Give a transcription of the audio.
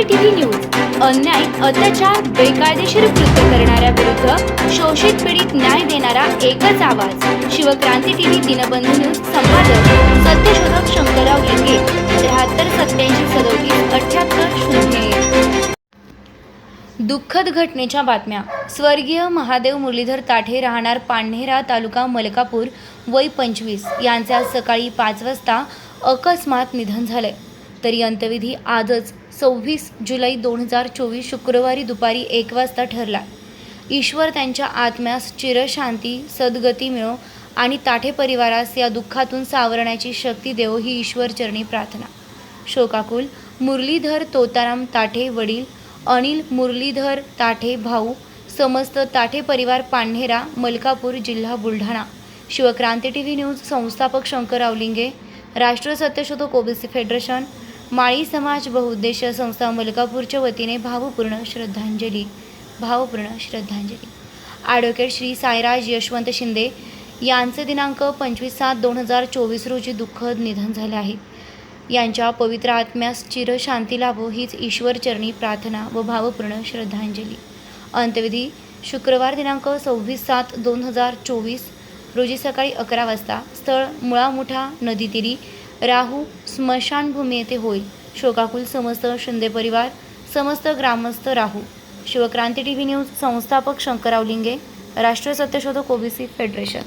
OBC TV news अन्याय अत्याचार बेकायदेशीर कृत्य करणाऱ्या विरुद्ध शोषित पीडित न्याय देणारा एकच आवाज. शिवक्रांती टीव्ही दिनबंधू न्यूज संपादक सत्यशोधक शंकरराव लिंगे त्र्याहत्तर सत्याऐंशी सदोतीस अठ्याहत्तर शून्य दुःखद घटनेच्या बातम्या. स्वर्गीय महादेव मुरलीधर ताठे राहणार पांढेरा तालुका मलकापूर वय पंचवीस. यांचे आज सकाळी पाच वाजता अकस्मात निधन झाले तरी अंत्यविधी आजच सव्वीस जुलै दोन हजार चोवीस शुक्रवारी दुपारी एक वाजता ठरला. ईश्वर त्यांच्या आत्म्यास चिरशांती सद्गती मिळो आणि ताठे परिवारास या दुःखातून सावरण्याची शक्ती देवो ही ईश्वरचरणी प्रार्थना. शोकाकुल मुरलीधर तोताराम ताठे वडील अनिल मुरलीधर ताठे भाऊ समस्त ताठे परिवार पांढेरा मलकापूर जिल्हा Buldhana. Shivkranti T V news संस्थापक शंकर आवलिंगे राष्ट्र सत्यशोधक ओबीसी फेडरेशन माळी समाज बहुउद्देशीय संस्था मलकापूरच्या वतीने भावपूर्ण श्रद्धांजली भावपूर्ण श्रद्धांजली. ॲडव्होकेट श्री साईराज यशवंत शिंदे यांचे दिनांक पंचवीस सात दोन हजार चोवीस रोजी दुःखद निधन झाले आहे. यांच्या पवित्र आत्म्यास चिरशांती लाभो हीच ईश्वरचरणी प्रार्थना व भावपूर्ण श्रद्धांजली. अंत्यविधी शुक्रवार दिनांक सव्वीस सात दोन हजार चोवीस रोजी सकाळी अकरा वाजता स्थळ मुळामुठा नदीतीरी राहू स्मशानभूमी येथे होईल. शोकाकुल समस्त शिंदे परिवार समस्त ग्रामस्थ राहू. शिवक्रांती टी व्ही न्यूज संस्थापक शंकरराव लिंगे राष्ट्रीय सत्यशोधक ओबीसी फेडरेशन.